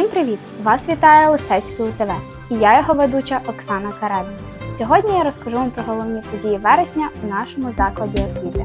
Всім привіт! Вас вітає Лисецький УТВ і я його ведуча Оксана Карабін. Сьогодні я розкажу вам про головні події вересня у нашому закладі освіти.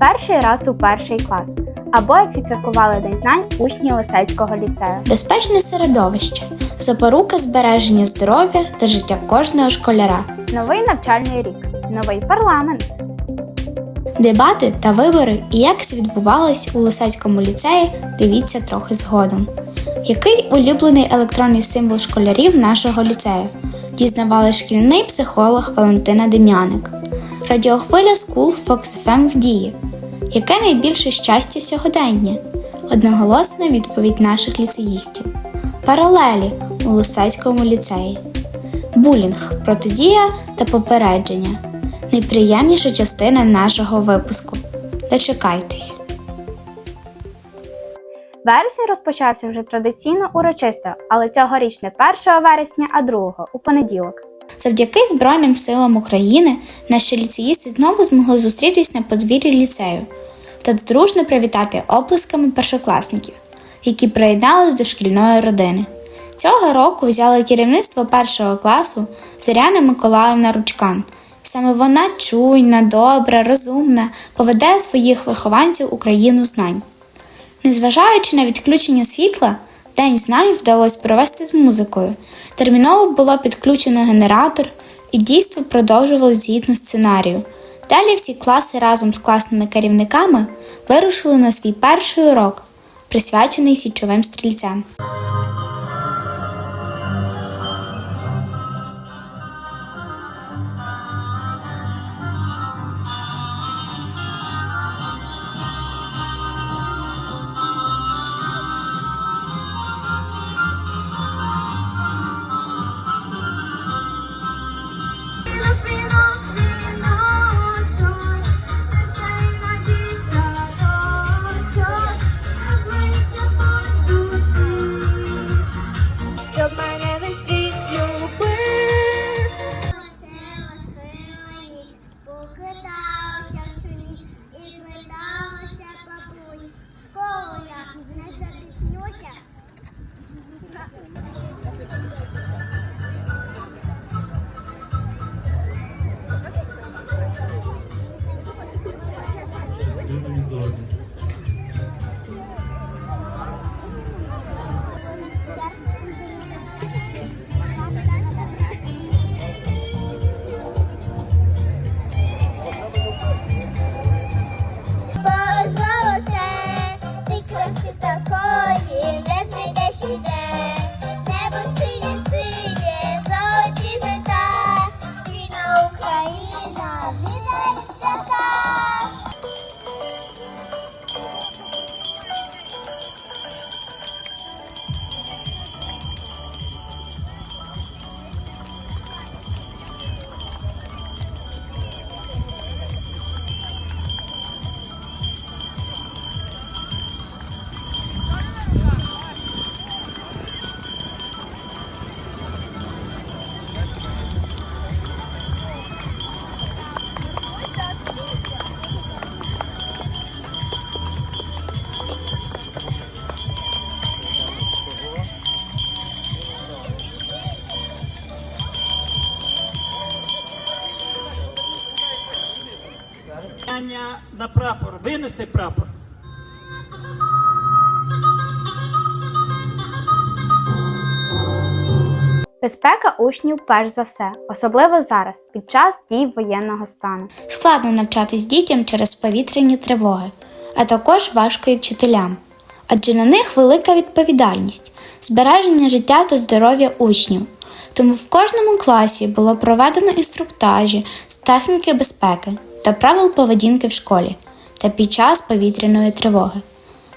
Перший раз у перший клас, або як відсвяткували День знань учні Лисецького ліцею. Безпечне середовище, запорука збереження здоров'я та життя кожного школяра, Новий навчальний рік, новий парламент. дебати та вибори і як це відбувалось у Лисецькому ліцеї, дивіться трохи згодом. Який улюблений електронний символ школярів нашого ліцею? Дізнавали шкільний психолог Валентина Дем'яник. Радіохвиля School Fox FM в дії. Яке найбільше щастя сьогодення? Одноголосна відповідь наших ліцеїстів. Паралелі у Лисецькому ліцеї. Булінг, протидія та попередження. Найприємніша частина нашого випуску. Дочекайтесь. Вересень розпочався вже традиційно урочисто, але цьогоріч не 1 вересня, а 2 у понеділок. Завдяки Збройним силам України наші ліцеїсти знову змогли зустрітись на подвір'ї ліцею та дружно привітати оплесками першокласників, які приєднались до шкільної родини. Цього року взяла керівництво першого класу Зоряна Миколаївна Ручкан. Саме вона чуйна, добра, розумна, поведе своїх вихованців у країну знань. Незважаючи на відключення світла, День знань вдалося провести з музикою. Терміново було підключено генератор, і дійство продовжувалось згідно сценарію. Далі всі класи разом з класними керівниками вирушили на свій перший урок, присвячений січовим стрільцям. Винести прапор. Безпека учнів перш за все, особливо зараз, під час дій воєнного стану. Складно навчатись дітям через повітряні тривоги, а також важко і вчителям. Адже на них велика відповідальність збереження життя та здоров'я учнів. Тому в кожному класі було проведено інструктажі з техніки безпеки та правил поведінки в школі та під час повітряної тривоги.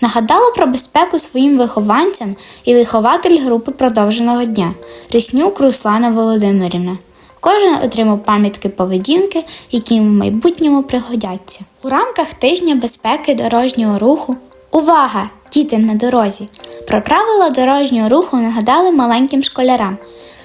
Нагадала про безпеку своїм вихованцям і вихователь групи продовженого дня Реснюк Руслана Володимирівна. Кожен отримав пам'ятки поведінки, які в майбутньому пригодяться. У рамках тижня безпеки дорожнього руху Увага! Діти на дорозі! Про правила дорожнього руху нагадали маленьким школярам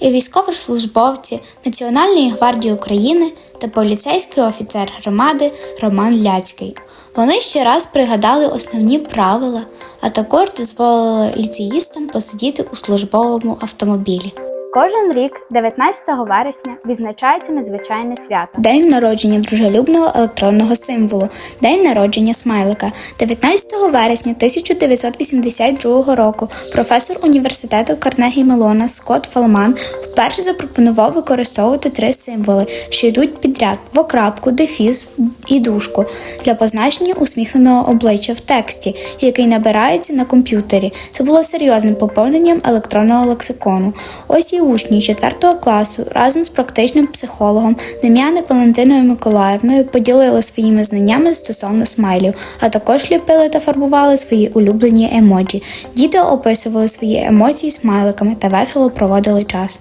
і військовослужбовці Національної гвардії України та поліцейський офіцер громади Роман Ляцький. Вони ще раз пригадали основні правила, а також дозволили ліцеїстам посидіти у службовому автомобілі. Кожен рік, 19 вересня, відзначається незвичайне свято. День народження дружелюбного електронного символу, день народження смайлика. 19 вересня 1982 року професор університету Карнегі Мелона Скотт Фалман вперше запропонував використовувати три символи, що йдуть підряд двокрапку, дефіс і дужку для позначення усміхненого обличчя в тексті, який набирається на комп'ютері. Це було серйозним поповненням електронного лексикону. Ось і учні 4 класу разом з практичним психологом Дем'яник Валентиною Миколаївною поділили своїми знаннями стосовно смайлів, а також ліпили та фарбували свої улюблені емоджі. Діти описували свої емоції смайликами та весело проводили час.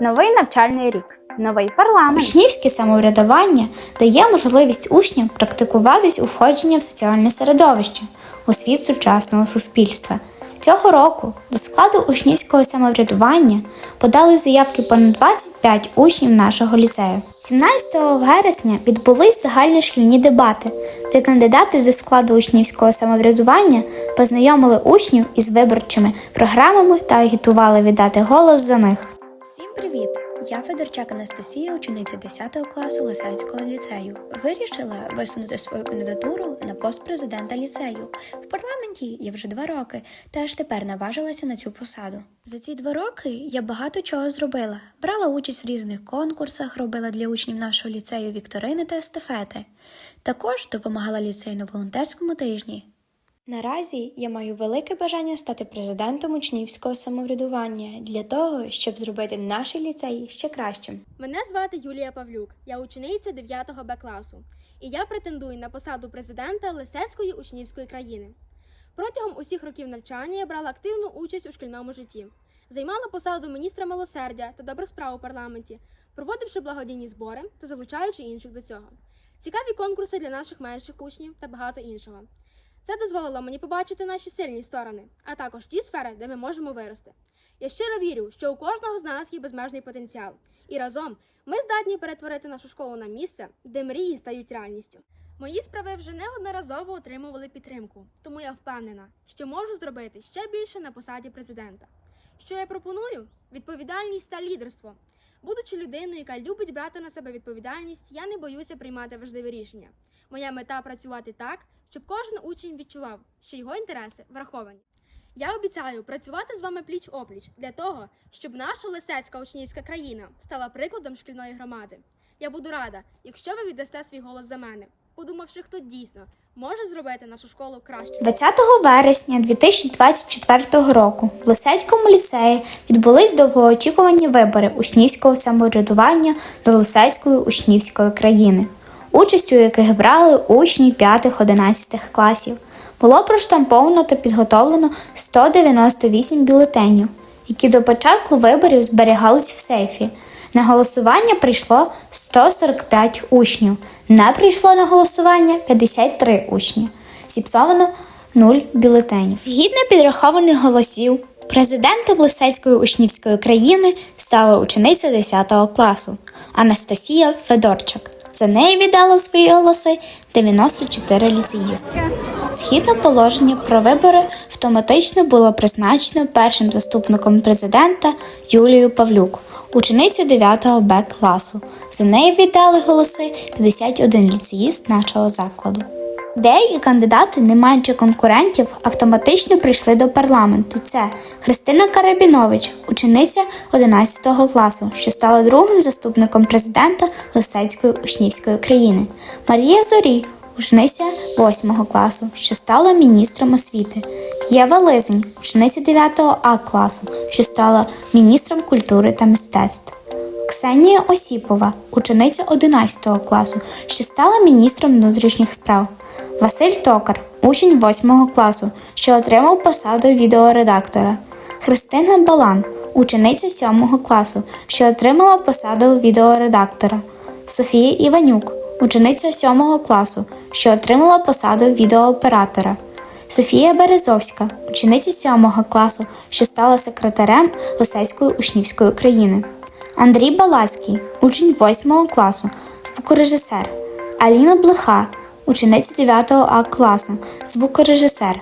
Новий навчальний рік, новий парламент. Учнівське самоврядування дає можливість учням практикуватись у входження в соціальне середовище, у світ сучасного суспільства. Цього року до складу учнівського самоврядування подали заявки понад 25 учнів нашого ліцею. 17 вересня відбулись загальношкільні дебати, де кандидати зі складу учнівського самоврядування познайомили учнів із виборчими програмами та агітували віддати голос за них. Всім привіт! Я Федорчак Анастасія, учениця 10 класу Лисецького ліцею. Вирішила висунути свою кандидатуру на пост президента ліцею. В парламенті я вже два роки, та аж тепер наважилася на цю посаду. За ці два роки я багато чого зробила. Брала участь в різних конкурсах, робила для учнів нашого ліцею вікторини та естафети. Також допомагала ліцею на волонтерському тижні. Наразі я маю велике бажання стати президентом учнівського самоврядування для того, щоб зробити наш ліцей ще кращим. Мене звати Юлія Павлюк, я учениця 9 Б класу, і я претендую на посаду президента Лисецької учнівської країни. Протягом усіх років навчання я брала активну участь у шкільному житті, займала посаду міністра милосердя та добрих справ у парламенті, проводивши благодійні збори та залучаючи інших до цього. Цікаві конкурси для наших менших учнів та багато іншого. Це дозволило мені побачити наші сильні сторони, а також ті сфери, де ми можемо вирости. Я щиро вірю, що у кожного з нас є безмежний потенціал, і разом ми здатні перетворити нашу школу на місце, де мрії стають реальністю. Мої справи вже неодноразово отримували підтримку, тому я впевнена, що можу зробити ще більше на посаді президента. Що я пропоную? Відповідальність та лідерство. Будучи людиною, яка любить брати на себе відповідальність, я не боюся приймати важливі рішення. Моя мета працювати так, щоб кожен учень відчував, що його інтереси враховані. Я обіцяю працювати з вами пліч опліч для того, щоб наша лисецька учнівська країна стала прикладом шкільної громади. Я буду рада, якщо ви віддасте свій голос за мене, подумавши, хто дійсно може зробити нашу школу кращою. 20 вересня 2024 року в Лисецькому ліцеї відбулись довгоочікувані вибори учнівського самоврядування до Лисецької учнівської країни, участю у яких брали учні 5-11 класів. Було проштамповано та підготовлено 198 бюлетенів, які до початку виборів зберігались в сейфі. На голосування прийшло 145 учнів. Не прийшло на голосування 53 учні. Зіпсовано 0 бюлетенів. Згідно підрахованих голосів, президентом Лисецької учнівської країни стала учениця 10 класу Анастасія Федорчак. За неї віддало свої голоси 94 ліцеїсти. Згідно положення про вибори, автоматично було призначено першим заступником президента Юлію Павлюк, ученицю 9 Б класу. За неї віддали голоси 51 ліцеїст нашого закладу. Деякі кандидати, не маючи конкурентів, автоматично прийшли до парламенту. Це Христина Карабінович, учениця 11 класу, що стала другим заступником президента Лисецької учнівської країни. Марія Зорі, учениця 8 класу, що стала міністром освіти. Єва Лизень, учениця 9 А класу, що стала міністром культури та мистецтв. Ксенія Осіпова, учениця 11 класу, що стала міністром внутрішніх справ. Василь Токар, учень 8 класу, що отримав посаду відеоредактора. Христина Балан, учениця 7 класу, що отримала посаду відеоредактора. Софія Іванюк, учениця 7 класу, що отримала посаду відеооператора. Софія Березовська, учениця 7 класу, що стала секретарем Лисецької учнівської країни. Андрій Балацький, учень 8 класу, звукорежисер. Аліна Блиха, учениця 9 А класу, звукорежисер.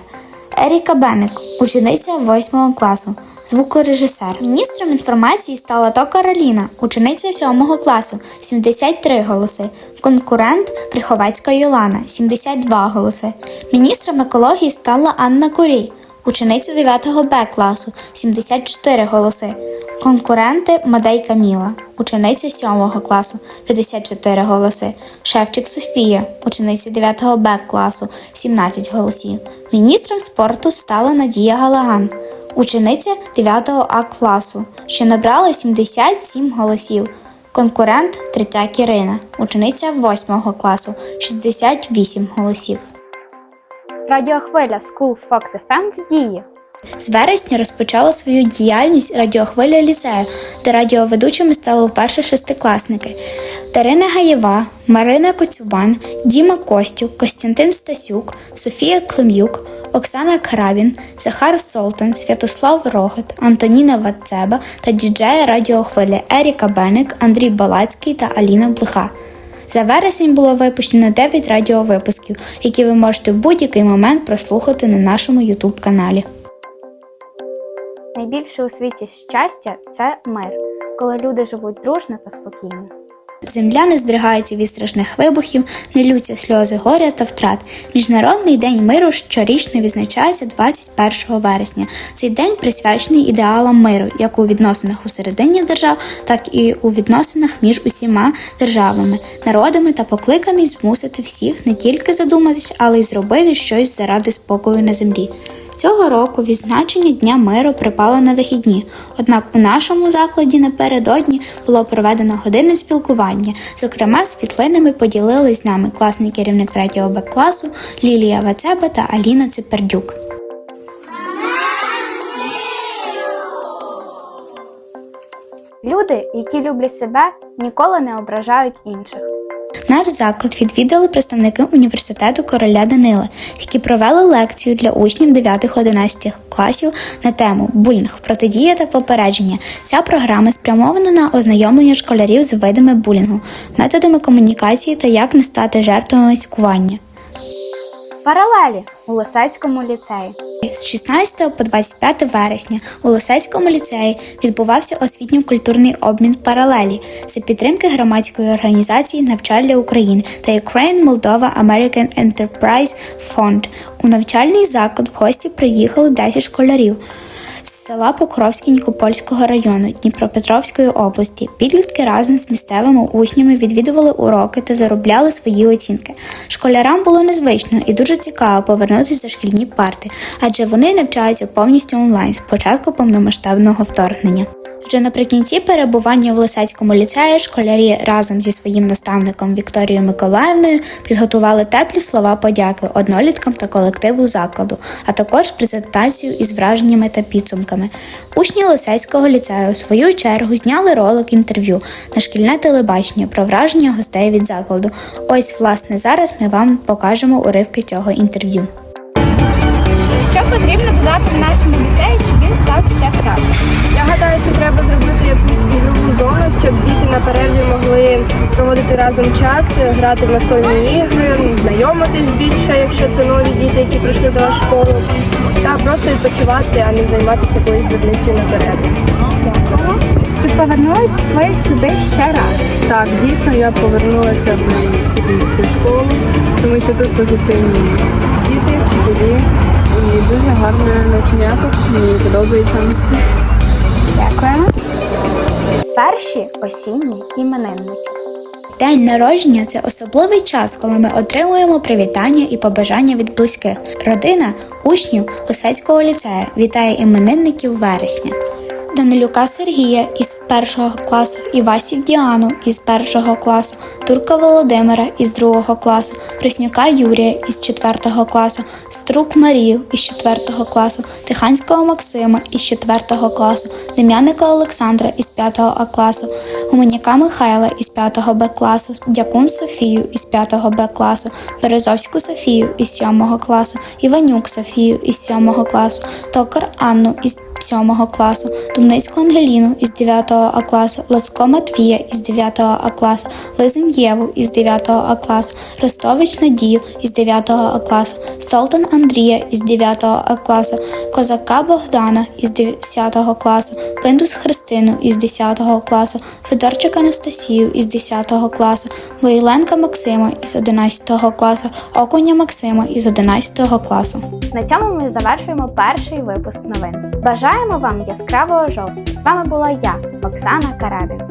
Еріка Бенек, учениця 8 класу, звукорежисер. Міністром інформації стала Тока Раліна, учениця 7 класу, 73 голоси. Конкурент Криховецька Йолана, 72 голоси. Міністром екології стала Анна Курій, учениця 9 Б класу, 74 голоси. Конкуренти Мадейка Міла, учениця 7 класу, 54 голоси. Шевчик Софія, учениця 9 Б класу, 17 голосів. Міністром спорту стала Надія Галаган, учениця 9 А класу, що набрала 77 голосів. Конкурент Третяк Ірина, учениця 8 класу, 68 голосів. Радіохвиля School Fox FM в дії. З вересня розпочала свою діяльність радіохвиля ліцею, де радіоведучими стали вперше шестикласники. Дарина Гаєва, Марина Коцюбан, Діма Костюк, Костянтин Стасюк, Софія Клим'юк, Оксана Крабін, Захар Солтан, Святослав Рогот, Антоніна Вацеба та діджеї радіохвилі Еріка Беник, Андрій Балацький та Аліна Блиха. За вересень було випущено 9 радіовипусків, які ви можете в будь-який момент прослухати на нашому YouTube каналі. Найбільше у світі щастя це мир, коли люди живуть дружно та спокійно. Земля не здригається від страшних вибухів, не лються сльози горя та втрат. Міжнародний день миру щорічно відзначається 21 вересня. Цей день присвячений ідеалам миру, як у відносинах усередині держав, так і у відносинах між усіма державами, народами та покликаний змусити всіх не тільки задуматись, але й зробити щось заради спокою на землі. Цього року відзначення Дня миру припало на вихідні. Однак у нашому закладі напередодні було проведено годинне спілкування. Зокрема, світлинами поділились з нами класний керівник 3 Б класу Лілія Вацеба та Аліна Цепердюк. Люди, які люблять себе, ніколи не ображають інших. Наш заклад відвідали представники університету короля Данила, які провели лекцію для учнів 9-11 класів на тему булінг, протидія та попередження. Ця програма спрямована на ознайомлення школярів з видами булінгу, методами комунікації та як не стати жертвами цькування. Паралелі у Лисецькому ліцеї. З 16 по 25 вересня у Лисецькому ліцеї відбувався освітньо-культурний обмін паралелі за підтримки громадської організації Навчальня України та Ukraine Moldova American Enterprise Fund. У навчальний заклад в гості приїхали 10 школярів. Села Покровське Нікопольського району Дніпропетровської області підлітки разом з місцевими учнями відвідували уроки та заробляли свої оцінки. Школярам було незвично і дуже цікаво повернутися за шкільні парти, адже вони навчаються повністю онлайн з початку повномасштабного вторгнення. Вже наприкінці перебування в Лисецькому ліцеї школярі разом зі своїм наставником Вікторією Миколаївною підготували теплі слова подяки одноліткам та колективу закладу, а також презентацію із враженнями та підсумками. Учні Лисецького ліцею в свою чергу зняли ролик інтерв'ю на шкільне телебачення про враження гостей від закладу. Ось, власне, зараз ми вам покажемо уривки цього інтерв'ю. Що потрібно додати в нашому ліцеї, щоб він став ще краще? Щоб діти на перерві могли проводити разом час, грати в настольні ігри, знайомитись більше, якщо це нові діти, які прийшли до в школу, та просто відпочивати, а не займатися якоюсь дурницею на перерві. Чи повернулись ви сюди ще раз? Так, дійсно я повернулася б сюди в цю школу, тому що тут позитивні діти, вчителі і дуже гарне навчання тут. Мені подобається. Дякуємо. Перші осінні іменинники. День народження це особливий час, коли ми отримуємо привітання і побажання від близьких. Родина учнів Лисецького ліцею вітає іменинників вересня. Данилюка Сергія із першого класу, Івасів Діану із першого класу, Турка Володимира із другого класу, Преснюка Юрія із четвертого класу, Струк Марію із 4 класу, Тиханського Максима із 4 класу, Дем'яника Олександра із 5 А класу, Гуменяка Михайла із 5 Б класу, Дякун Софію із 5 Б класу, Березовську Софію із сьомого класу, Іванюк Софію із сьомого класу, Токар Анну із 7 класу, Думницьку Ангеліну із 9 А класу, Лацко Матвія із 9 А класу, Лизин Єву із 9 А класу, Ростович Надію із 9 А класу, Солтан Андрія із 9 А класу, Козака Богдана із 10 класу, Пиндус Христину із 10 класу, Федорчик Анастасію із 10 класу, Воїленка Максима із 11 класу, Окуня Максима із 11 класу. На цьому ми завершуємо перший випуск новин. Бажаємо вам яскравого жовтня. З вами була я, Оксана Карабін.